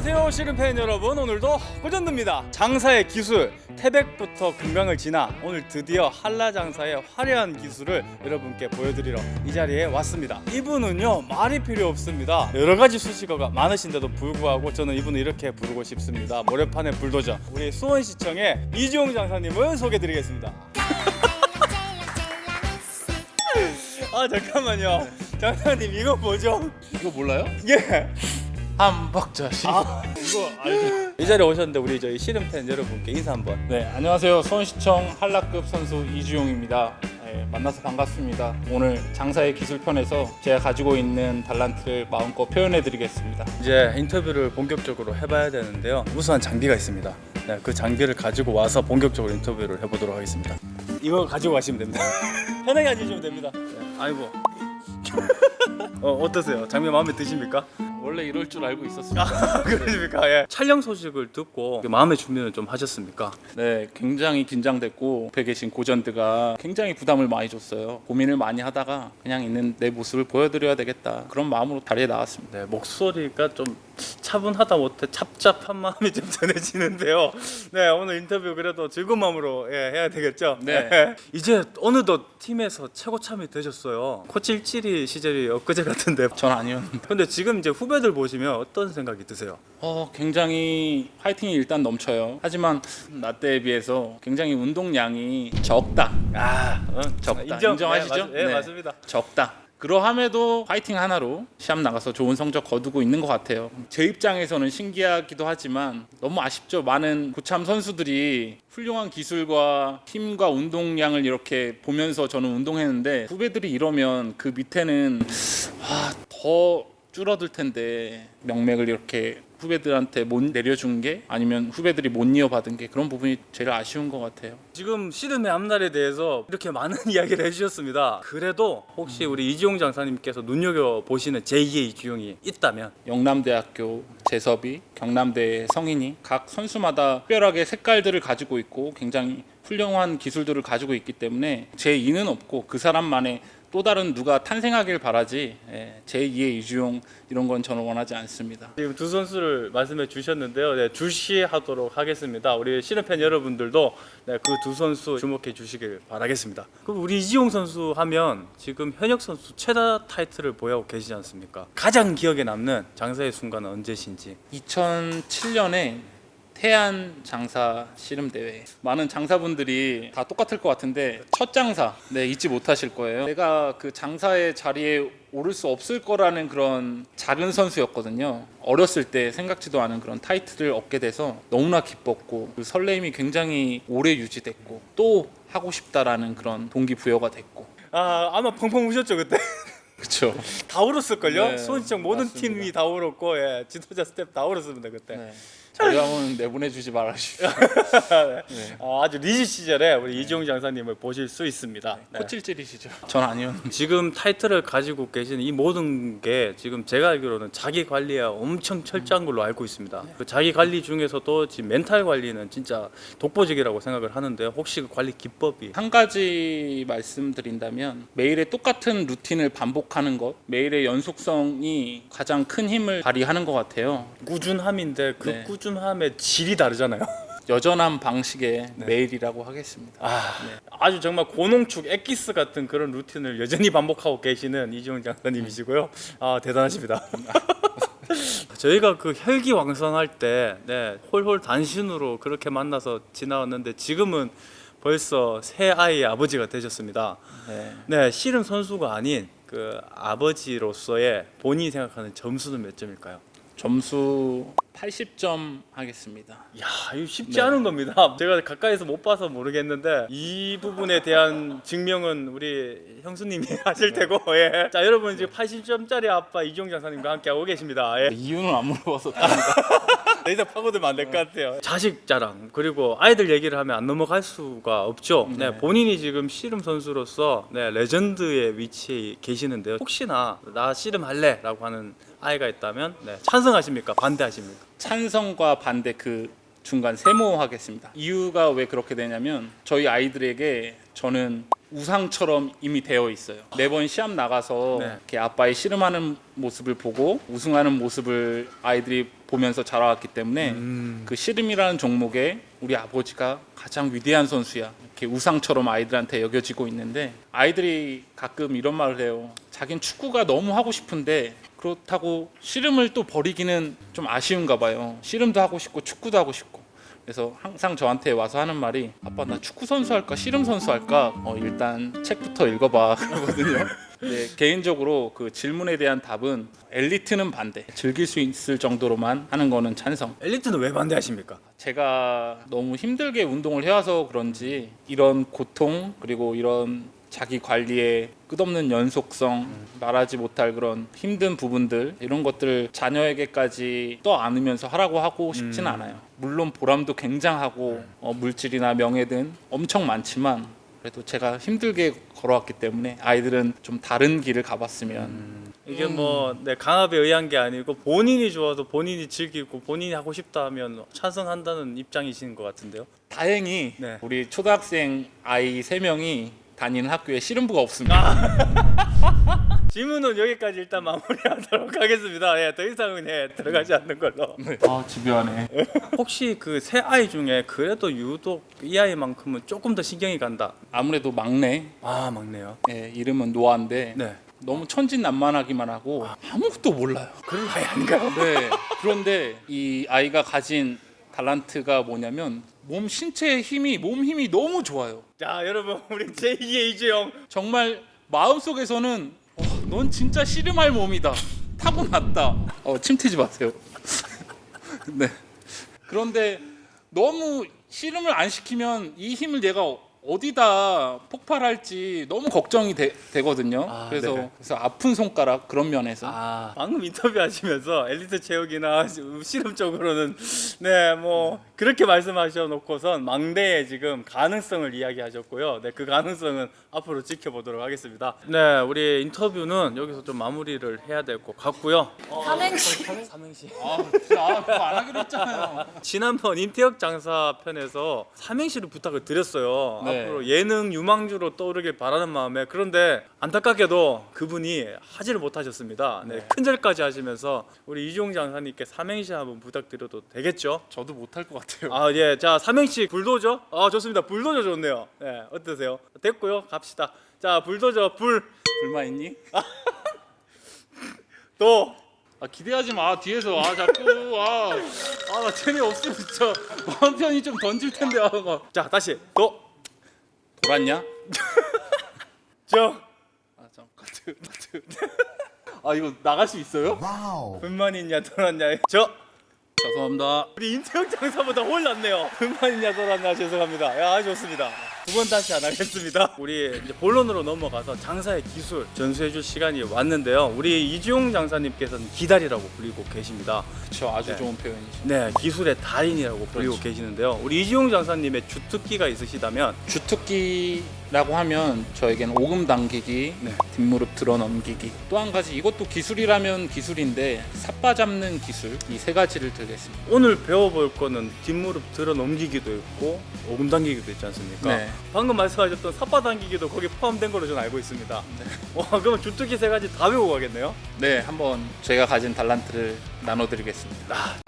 안녕하세요 씨름팬 여러분. 오늘도 고전드입니다. 장사의 기술 태백부터 금강을 지나 오늘 드디어 한라 장사의 화려한 기술을 여러분께 보여드리러 이 자리에 왔습니다. 이분은요 말이 필요 없습니다. 여러 가지 수식어가 많으신데도 불구하고 저는 이분을 이렇게 부르고 싶습니다. 모래판의 불도저 우리 수원시청의 이주홍 장사님을 소개드리겠습니다. 아 잠깐만요. 장사님 이거 뭐죠? 이거 몰라요? 예 함박자식. 아, 이거 알죠? 이 자리에 오셨는데 우리 저희 씨름팬 여러분께 인사 한번 네, 안녕하세요. 수원시청 한라급 선수 이주용입니다. 네, 만나서 반갑습니다. 오늘 장사의 기술편에서 제가 가지고 있는 달란트를 마음껏 표현해드리겠습니다. 이제 인터뷰를 본격적으로 해봐야 되는데요 우수한 장비가 있습니다 네, 그 장비를 가지고 와서 본격적으로 인터뷰를 해보도록 하겠습니다 이거 가지고 가시면 됩니다 편하게 앉으시면 됩니다 네, 아이고 어, 어떠세요? 장비 마음에 드십니까? 원래 이럴 줄 알고 있었습니다. 그러십니까? 예. 촬영 소식을 듣고 마음의 준비는 좀 하셨습니까? 네, 굉장히 긴장됐고 옆에 계신 고전드가 굉장히 부담을 많이 줬어요. 고민을 많이 하다가 그냥 있는 내 모습을 보여드려야 되겠다. 그런 마음으로 다리에 나왔습니다. 네, 목소리가 좀 차분하다 못해 찹찹한 마음이 좀 전해지는데요. 네, 오늘 인터뷰 그래도 즐거운 마음으로 예, 해야 되겠죠? 네. 이제 어느덧 팀에서 최고 참이 되셨어요. 코찔찔이 시절이 엊그제 같은데. 전 아니었는데. 근데 지금 이제 후 배들 보시면 어떤 생각이 드세요? 어, 굉장히 파이팅이 일단 넘쳐요. 하지만 나 때에 비해서 굉장히 운동량이 적다. 아, 적다. 인정. 인정 하시죠? 네, 맞, 네, 네. 맞 습니다. 적다. 그러함에도 파이팅 하나로 시합 나가서 좋은 성적 거두고 있는 것 같아요. 제 입장에서는 신기하기도 하지만 너무 아쉽죠. 많은 고참 선수들이 훌륭한 기술과 힘과 운동량을 이렇게 보면서 저는 운동했는데 후배들이 이러면 그 밑에는 아, 더 줄어들 텐데 명맥을 이렇게 후배들한테 못 내려준 게 아니면 후배들이 못 이어받은 게 그런 부분이 제일 아쉬운 것 같아요. 지금 씨름의 앞날에 대해서 이렇게 많은 이야기를 해주셨습니다. 그래도 혹시 우리 이지용 장사님께서 눈여겨 보시는 제2의 이주용이 있다면 영남대학교 재섭이 경남대 성인이 각 선수마다 특별하게 색깔들을 가지고 있고 굉장히 훌륭한 기술들을 가지고 있기 때문에 제 2는 없고 그 사람만의 또 다른 누가 탄생하길 바라지 예, 제 2의 이주용 이런 건 저는 원하지 않습니다. 지금 두 선수를 말씀해 주셨는데요. 네, 주시하도록 하겠습니다. 우리 씨름팬 여러분들도 네, 그 두 선수 주목해 주시길 바라겠습니다. 그럼 우리 이지용 선수 하면 지금 현역 선수 최다 타이틀을 보유하고 계시지 않습니까? 가장 기억에 남는 장사의 순간은 언제신지. 2007년에 태안 장사 씨름 대회 많은 장사분들이 다 똑같을 것 같은데 첫 장사 네 잊지 못하실 거예요. 내가 그 장사의 자리에 오를 수 없을 거라는 그런 작은 선수였거든요. 어렸을 때 생각지도 않은 그런 타이틀을 얻게 돼서 너무나 기뻤고 그 설레임이 굉장히 오래 유지됐고 또 하고 싶다라는 그런 동기부여가 됐고 아 아마 펑펑 우셨죠 그때. 그렇죠. 다 울었을걸요? 네, 수원시청 모든 맞습니다. 팀이 다 울었고 예, 지도자 스텝 다 울었습니다 그때. 네. 자유함은 내보내주지 말아주십시오. 네. 아, 아주 리즈 시절에 우리 이지용 장사님을 보실 수 있습니다. 네. 코찔찔이시죠? 전 아니었는데. 지금 타이틀을 가지고 계신 이 모든 게 지금 제가 알기로는 자기 관리가 엄청 철저한 걸로 알고 있습니다. 그 자기 관리 중에서도 지금 멘탈 관리는 진짜 독보적이라고 생각을 하는데 혹시 그 관리 기법이 한 가지 말씀드린다면 매일의 똑같은 루틴을 반복하는 것, 매일의 연속성이 가장 큰 힘을 발휘하는 것 같아요. 꾸준함인데 그 네. 꾸준 함의 질이 다르잖아요. 여전한 방식의 매일이라고 하겠습니다. 아, 아주 정말 고농축 엑기스 같은 그런 루틴을 여전히 반복하고 계시는 이지용 장사님이시고요. 아 대단하십니다. 저희가 그 혈기왕성할 때 네, 홀홀 단신으로 그렇게 만나서 지나왔는데 지금은 벌써 새 아이의 아버지가 되셨습니다. 네. 네, 씨름 선수가 아닌 그 아버지로서의 본인이 생각하는 점수는 몇 점일까요? 점수 80점 하겠습니다. 야, 이거 쉽지 네. 않은 겁니다. 제가 가까이서 못 봐서 모르겠는데 이 부분에 대한 증명은 우리 형수님이 하실 테고, 예. 자, 여러분 지금 80점짜리 아빠 이종 장사님과 함께 하고 계십니다. 예. 이유는 안 물어봐서 더 이상 파고들면 안 될 것 같아요. 자식 자랑 그리고 아이들 얘기를 하면 안 넘어갈 수가 없죠. 네, 네. 본인이 지금 씨름 선수로서 네, 레전드의 위치에 계시는데요. 혹시나 나 씨름 할래라고 하는 아이가 있다면 네, 찬성하십니까? 반대하십니까? 찬성과 반대 그 중간 세모하겠습니다. 이유가 왜 그렇게 되냐면 저희 아이들에게 저는 우상처럼 이미 되어 있어요. 매번 시합 나가서 네. 이렇게 아빠의 씨름하는 모습을 보고 우승하는 모습을 아이들이 보면서 자라왔기 때문에 음. 그 씨름이라는 종목에 우리 아버지가 가장 위대한 선수야. 이렇게 우상처럼 아이들한테 여겨지고 있는데 아이들이 가끔 이런 말을 해요. 자긴 축구가 너무 하고 싶은데 그렇다고 씨름을 또 버리기는 좀 아쉬운가 봐요. 씨름도 하고 싶고 축구도 하고 싶고. 그래서 항상 저한테 와서 하는 말이 아빠 나 축구 선수 할까 씨름 선수 할까 어, 일단 책부터 읽어봐 그러거든요. 네, 개인적으로 그 질문에 대한 답은 엘리트는 반대 즐길 수 있을 정도로만 하는 거는 찬성. 엘리트는 왜 반대하십니까? 제가 너무 힘들게 운동을 해와서 그런지 이런 고통 그리고 이런 자기 관리의 끝없는 연속성 말하지 못할 그런 힘든 부분들 이런 것들을 자녀에게까지 떠 안으면서 하라고 하고 싶진 않아요. 물론 보람도 굉장하고 어, 물질이나 명예든 엄청 많지만 그래도 제가 힘들게 걸어왔기 때문에 아이들은 좀 다른 길을 가봤으면 이게 뭐 네, 강압에 의한 게 아니고 본인이 좋아서 본인이 즐기고 본인이 하고 싶다 하면 찬성한다는 입장이신 것 같은데요. 다행히 네. 우리 초등학생 아이 세명이 다니는 학교에 씨름부가 없습니다. 질문은 여기까지 일단 마무리하도록 하겠습니다. 예, 더 이상은 예, 들어가지 않는 걸로. 아 집요하네. 혹시 그 세 아이 중에 그래도 유독 이 아이만큼은 조금 더 신경이 간다. 아무래도 막내 아 막내요. 예, 이름은 노아인데 네. 너무 천진난만하기만 하고 아무것도 몰라요. 그런 아이 아닌가요? 네. 그런데 이 아이가 가진 달란트가 뭐냐면 몸 신체의 힘이 몸 힘이 너무 좋아요. 자 여러분 우리 제2의 이주영 정말 마음속에서는 와, 넌 진짜 씨름할 몸이다. 타고났다. 어, 침 튀지 마세요. 네. 그런데 너무 씨름을 안 시키면 이 힘을 얘가 어디다 폭발할지 너무 걱정이 되, 거든요 아, 그래서 네. 그래서 아픈 손가락 그런 면에서 아 방금 인터뷰 하시면서 엘리트 체육이나 씨름 쪽으로는 네 뭐 그렇게 말씀하셔 놓고선 막대의 지금 가능성을 이야기하셨고요. 네 그 가능성은 앞으로 지켜보도록 하겠습니다. 네 우리 인터뷰는 여기서 좀 마무리를 해야 될 것 같고요. 삼행시 삼행시. 아, 진짜 아, 그거 안 하기로 했잖아요. 지난번 임태혁 장사 편에서 삼행시를 부탁을 드렸어요. 네. 앞으로 예능 유망주로 떠오르길 바라는 마음에 그런데 안타깝게도 그분이 하지를 못하셨습니다. 네, 네. 큰절까지 하시면서 우리 이종 장사님께 삼행시 한번 부탁드려도 되겠죠? 저도 못할 것 같아요. 아 예, 자 삼행시 불도저. 아 좋습니다. 불도저 좋네요. 네, 어떠세요? 됐고요. 갑시다. 자 불도저 불 불만 있니? 도. 아 기대하지 마 뒤에서 아 자꾸 아아나 재미 없으면 진짜 마음 편히 좀 던질 텐데 아 막. 자 다시 도. 돌았냐? 저. 아잠 카트 카트. 아 이거 나갈 수 있어요? 불만 있냐 돌았냐. 저. 죄송합니다. 우리 임태혁 장사보다 혼났네요. 불만 있냐 돌았냐 죄송합니다. 야 좋습니다. 두 번 다시 안 하겠습니다. 우리 이제 본론으로 넘어가서 장사의 기술 전수해줄 시간이 왔는데요. 우리 이주용 장사님께서는 기다리라고 불리고 계십니다. 그렇죠 아주 네. 좋은 표현이죠. 네, 기술의 달인이라고 불리고 그렇죠. 계시는데요. 우리 이주용 장사님의 주특기가 있으시다면 주특기 라고 하면 저에겐 오금 당기기, 네. 뒷무릎 들어 넘기기. 또 한 가지 이것도 기술이라면 기술인데 삿바 잡는 기술 이 세 가지를 들겠습니다. 오늘 배워볼 거는 뒷무릎 들어 넘기기도 있고 오금 당기기도 있지 않습니까? 네. 방금 말씀하셨던 삿바 당기기도 거기 포함된 걸로 저는 알고 있습니다. 와, 그럼 주특기 세 가지 다 배우고 가겠네요. 네, 한번 제가 가진 달란트를 나눠드리겠습니다. 아,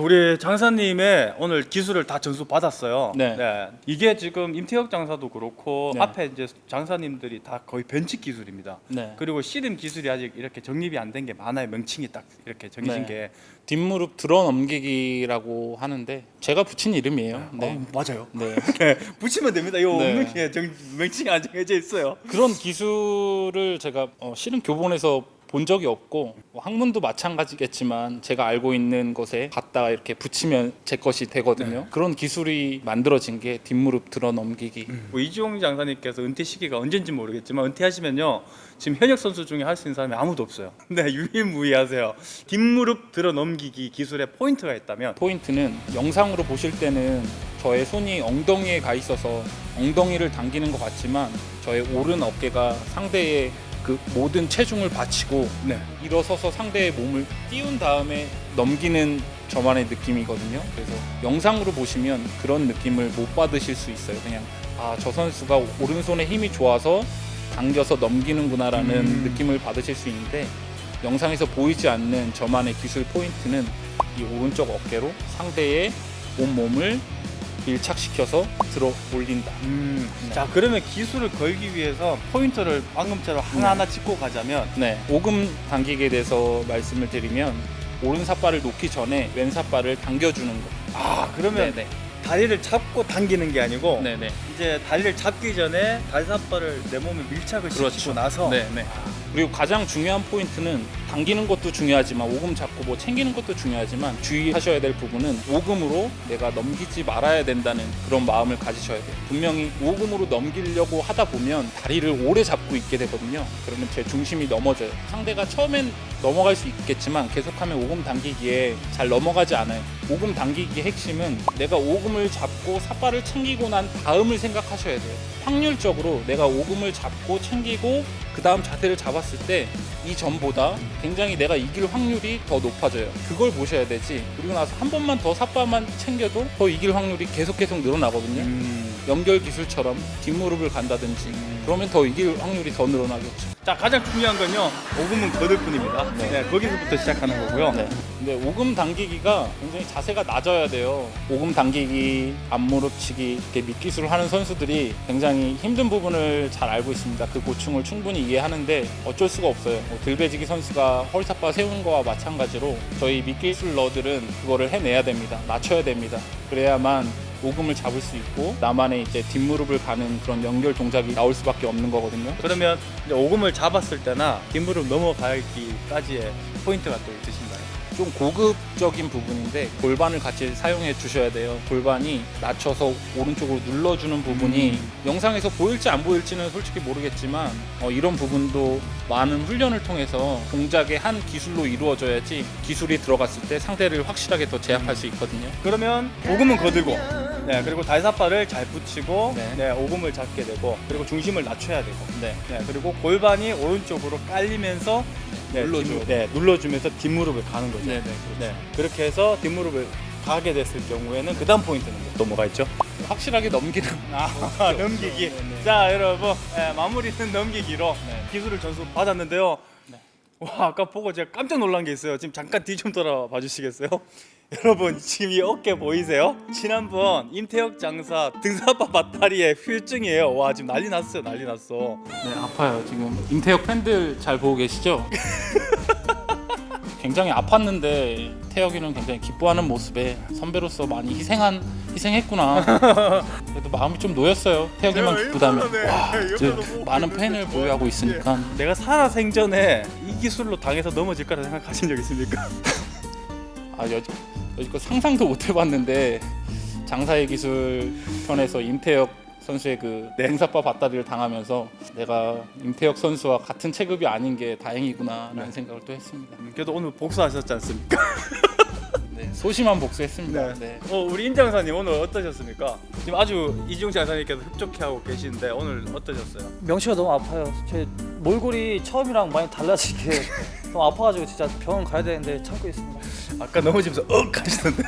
우리 장사님의 오늘 기술을 다 전수 받았어요. 네. 이게 지금 임태혁 장사도 그렇고 네. 앞에 이제 장사님들이 다 거의 변칙 기술입니다. 네. 그리고 씨름 기술이 아직 이렇게 정립이 안 된 게 많아요. 명칭이 딱 이렇게 정해진 네. 게. 뒷무릎 들어 넘기기라고 하는데 제가 붙인 이름이에요. 네. 어, 맞아요. 네. 네, 붙이면 됩니다. 이거 네. 없는 게 정, 명칭이 안 정해져 있어요. 그런 기술을 제가 어, 실은 교본에서 본 적이 없고 뭐 학문도 마찬가지겠지만 제가 알고 있는 것에 갖다가 이렇게 붙이면 제 것이 되거든요. 네. 그런 기술이 만들어진 게 뒷무릎 들어 넘기기. 뭐 이주홍 장사님께서 은퇴 시기가 언젠지 모르겠지만 은퇴하시면요 지금 현역 선수 중에 할 수 있는 사람이 아무도 없어요. 네 유일무이하세요. 뒷무릎 들어 넘기기 기술에 포인트가 있다면 포인트는 영상으로 보실 때는 저의 손이 엉덩이에 가 있어서 엉덩이를 당기는 것 같지만 저의 오른 어깨가 상대의 그 모든 체중을 바치고 네 일어서서 상대의 몸을 띄운 다음에 넘기는 저만의 느낌이거든요. 그래서 영상으로 보시면 그런 느낌을 못 받으실 수 있어요. 그냥 아 저 선수가 오른손에 힘이 좋아서 당겨서 넘기는구나라는 음. 느낌을 받으실 수 있는데 영상에서 보이지 않는 저만의 기술 포인트는 이 오른쪽 어깨로 상대의 온몸을 밀착시켜서 들어 올린다. 음, 네. 자 그러면 기술을 걸기 위해서 포인트를 방금처럼 하나하나 짚고 가자면 네, 오금 당기기에 대해서 말씀을 드리면 오른 삿발을 놓기 전에 왼 삿발을 당겨주는 거. 아 그러면 네네. 다리를 잡고 당기는 게 아니고 네네. 이제 다리를 잡기 전에 다리 삿발을 내 몸에 밀착을 시키고 그렇죠. 나서 네네. 그리고 가장 중요한 포인트는 당기는 것도 중요하지만 오금 잡고 뭐 챙기는 것도 중요하지만 주의하셔야 될 부분은 오금으로 내가 넘기지 말아야 된다는 그런 마음을 가지셔야 돼요. 분명히 오금으로 넘기려고 하다 보면 다리를 오래 잡고 있게 되거든요. 그러면 제 중심이 넘어져요. 상대가 처음엔 넘어갈 수 있겠지만 계속하면 오금 당기기에 잘 넘어가지 않아요. 오금 당기기의 핵심은 내가 오금을 잡고 삿발을 챙기고 난 다음을 생각하셔야 돼요. 확률적으로 내가 오금을 잡고 챙기고 그 다음 자세를 잡았을 때 이전보다 굉장히 내가 이길 확률이 더 높아져요. 그걸 보셔야 되지. 그리고 나서 한 번만 더 삿발만 챙겨도 더 이길 확률이 계속 계속 늘어나거든요. 음. 연결 기술처럼 뒷무릎을 간다든지 그러면 더 이길 확률이 더 늘어나겠죠. 자 가장 중요한 건요 오금은 거들 뿐입니다. 네. 네. 거기서부터 시작하는 거고요. 네. 근데 오금 당기기가 굉장히 자세가 낮아야 돼요. 오금 당기기, 앞무릎치기 이렇게 밑기술을 하는 선수들이 굉장히 힘든 부분을 잘 알고 있습니다. 그 고충을 충분히 이해하는데 어쩔 수가 없어요. 뭐 들배지기 선수가 허리삿바 세우는 거와 마찬가지로 저희 밑기술러들은 그거를 해내야 됩니다. 낮춰야 됩니다. 그래야만 오금을 잡을 수 있고 나만의 이제 뒷무릎을 가는 그런 연결 동작이 나올 수밖에 없는 거거든요. 그러면 이제 오금을 잡았을 때나 뒷무릎 넘어가기까지의 포인트가 또 있으신가요? 좀 고급적인 부분인데 골반을 같이 사용해 주셔야 돼요. 골반이 낮춰서 오른쪽으로 눌러주는 부분이 음. 영상에서 보일지 안 보일지는 솔직히 모르겠지만 어, 이런 부분도 많은 훈련을 통해서 동작의 한 기술로 이루어져야지 기술이 들어갔을 때 상대를 확실하게 더 제압할 수 있거든요. 그러면 오금은 거들고 네 그리고 다리삿발을 잘 붙이고 네. 네. 오금을 잡게 되고 그리고 중심을 낮춰야 되고 네. 네 그리고 골반이 오른쪽으로 깔리면서 네, 눌러줘. 뒷무- 네 눌러주면서 뒷무릎을 가는 거죠. 네네. 네 그렇게 해서 뒷무릎을 가게 됐을 경우에는 그 다음 포인트는 또 뭐가 있죠? 확실하게 넘기는 아 넘기기. 네, 네. 자 여러분 네, 마무리는 넘기기로 네. 기술을 전수 받았는데요. 네. 와 아까 보고 제가 깜짝 놀란 게 있어요. 지금 잠깐 뒤 좀 돌아봐 주시겠어요? 여러분 지금 이 어깨 보이세요? 지난번 임태혁 장사 등사바 바다리의 후유증이에요. 와 지금 난리 났어요. 난리 났어. 네, 아파요. 지금 임태혁 팬들 잘 보고 계시죠? 굉장히 아팠는데 태혁이는 굉장히 기뻐하는 모습에 선배로서 많이 희생한 희생했구나. 그래도 마음이 좀 놓였어요. 태혁이만 기쁘다면. 와, 이제 많은 팬을 보유하고 있으니까 내가 살아 생전에 이 기술로 당해서 넘어질 거라 생각하신 적 있습니까? 아 여, 여지껏 상상도 못 해봤는데 장사의 기술 편에서 임태혁 선수의 그 네. 등사바 밭다리를 당하면서 내가 임태혁 선수와 같은 체급이 아닌 게 다행이구나라는 네. 생각을 또 했습니다. 음, 그래도 오늘 복수하셨지 않습니까? 네, 소심한 복수했습니다. 네. 네. 어, 우리 임 장사님 오늘 어떠셨습니까? 지금 아주 이중 장사님께서 흡족해하고 계시는데 오늘 어떠셨어요? 명치가 너무 아파요. 제 몰골이 처음이랑 많이 달라지게 너무 아파가지고 진짜 병원 가야 되는데 참고 있습니다. 아까 넘어지면서 억 하시던데.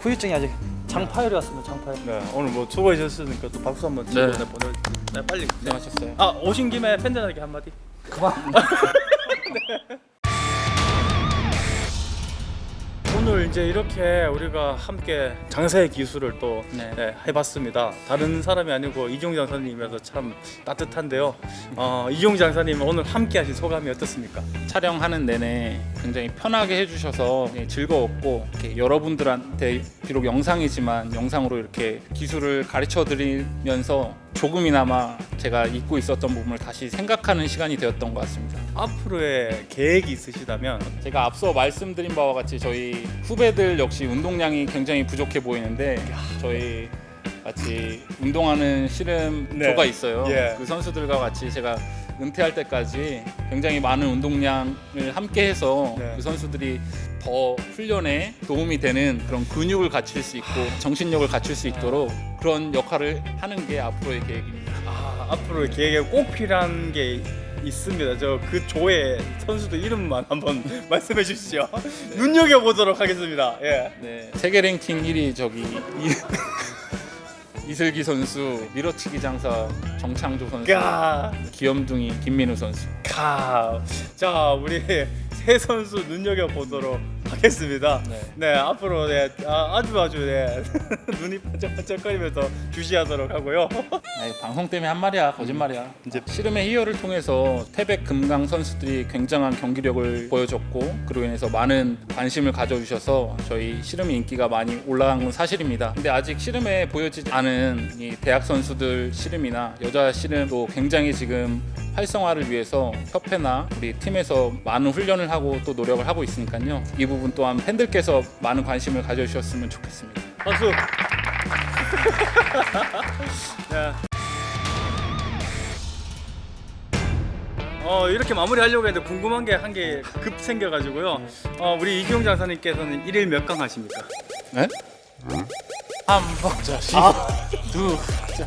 후유증이 아직 장파열이 왔습니다. 장파열. 네, 오늘 뭐 수고하셨으니까 또 박수 한번 치고 네. 네. 보내. 네, 빨리. 네. 고생하셨어요. 아 오신 김에 팬들에게 한마디. 그만. 오늘 이제 이렇게 우리가 함께 장사의 기술을 또 네. 네, 해봤습니다. 다른 사람이 아니고 이종 장사님이라서 참 따뜻한데요. 어, 이종 장사님 오늘 함께하신 소감이 어떻습니까? 촬영하는 내내 굉장히 편하게 해주셔서 예, 즐거웠고 이렇게 여러분들한테 비록 영상이지만 영상으로 이렇게 기술을 가르쳐 드리면서 조금이나마 제가 잊고 있었던 부분을 다시 생각하는 시간이 되었던 것 같습니다. 앞으로의 계획이 있으시다면 제가 앞서 말씀드린 바와 같이 저희 후배들 역시 운동량이 굉장히 부족해 보이는데 저희 같이 운동하는 씨름조가 네. 있어요. 예. 그 선수들과 같이 제가 은퇴할 때까지 굉장히 많은 운동량을 함께 해서 네. 그 선수들이 더 훈련에 도움이 되는 그런 근육을 갖출 수 있고 정신력을 갖출 수 있도록 그런 역할을 하는 게 앞으로의 계획입니다. 아, 앞으로의 계획에 꼭 필요한 게 있습니다. 저 그 조의 선수들 이름만 한번 말씀해 주시죠. 눈여겨 보도록 하겠습니다. 예. 네, 세계 랭킹 1위 저기 이, 이슬기 선수, 밀어치기 장사 정창조 선수, 가, 귀염둥이 김민우 선수. 가. 자, 우리 세 선수 눈여겨 보도록 하겠습니다. 네. 네, 앞으로 네, 아, 아주 아주 네, 눈이 반짝반짝거리면서 주시하도록 하고요. 아이, 방송 때문에 한 말이야 거짓말이야. 이제 씨름의 희열을 통해서 태백 금강 선수들이 굉장한 경기력을 보여줬고 그로 인해서 많은 관심을 가져주셔서 저희 씨름의 인기가 많이 올라간 건 사실입니다. 근데 아직 씨름에 보여지지 않은 이 대학 선수들 씨름이나 여자 씨름도 굉장히 지금 활성화를 위해서 협회나 우리 팀에서 많은 훈련을 하고 또 노력을 하고 있으니까요. 이 부분 또한 팬들께서 많은 관심을 가져주셨으면 좋겠습니다. 박수. 네. 어 이렇게 마무리하려고 했는데 궁금한 게 한 개 급 생겨가지고요. 어 우리 이기용 장사님께서는 일일 몇 강 하십니까? 네? 한 박자씩 두 자.